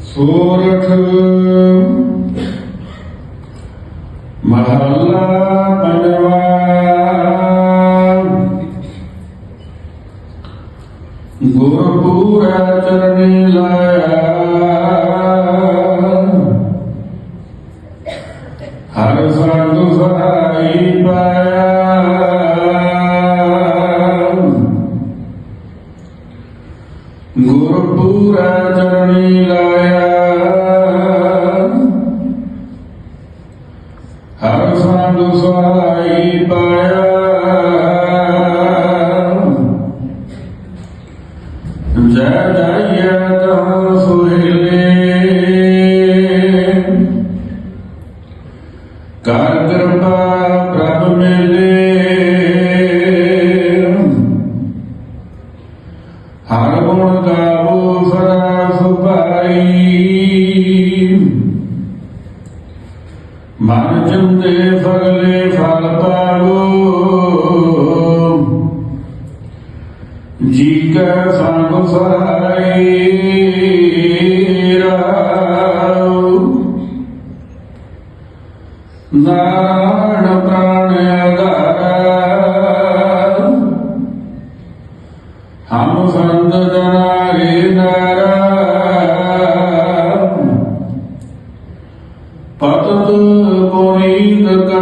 ਸੋਰਠ ਮਹੱਲਾ ਪੰਜਵਾ। ਗੁਰਪੂਰੈ ਚਰਨੀ ਲਾਇਆ। ਹਰ ਸੰਗ ਸਹਾਈ ਪਾਇਆ। ਗੁਰਪੂਰੈ ਚਰਣੀ ਲਾਇਆ। ਹਰ ਸੰਗ ਸਹਾਈ ਮਨ ਜੰਦੇ ਫਗਲੇ ਫਲ ਪਾਵੋ ਜੀ ਕੈ ਸੰਗ ਸਹਾਈ ਰਾਉ ਨਾਰਾਇਣ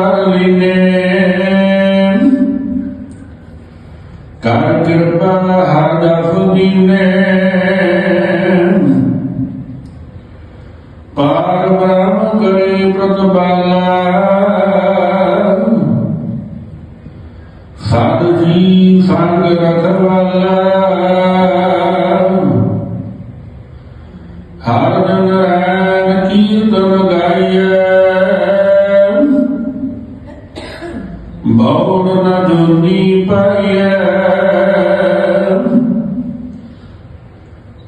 ਕਰ ਲਿਨੇ ਕਰ ਕਿਰਪਾ ਹਰ ਦਸ ਦੀਨੇ ਪਾਰ ਬ੍ਰਹਮ ਕਰੇ ਪ੍ਰਤਪਾਲਾ ਸਾਧ ਜੀ ਸੰਗ ਰਖਵਾਲਾ ਹਰ ਜਨ ਰੈਣ ਕੀਰਤਨ ਗਾਈਐ। ਬੌੜ ਨ ਜੁਨੀ ਪਾਈਐ।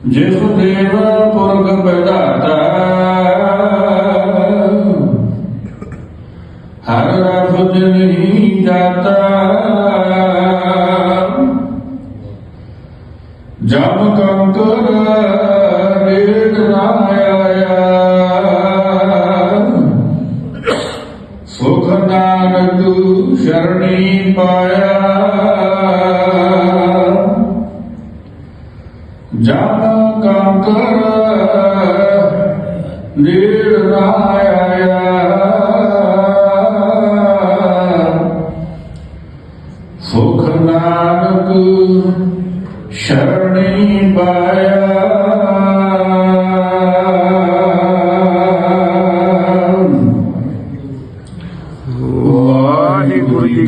ਜਿਸ ਦੇਵ ਪੁਰਖ ਬਦਾਤਾ ਹਰ ਰਫਤ ਨਹੀਂ ਜਾਤਾ। ਜਬ ਕੰਕਰ ਰੇਡ ਨਾ ਨਾਨਕ ਸ਼ਰਣੀ ਪਾਇਆ। ਜਬ ਕੰਕਰ ਨੇੜ ਨਾ ਆਇਆ। ਸੁਖ ਨਾਨਕ ਸ਼ਰਣੀ ਪਾਇਆ।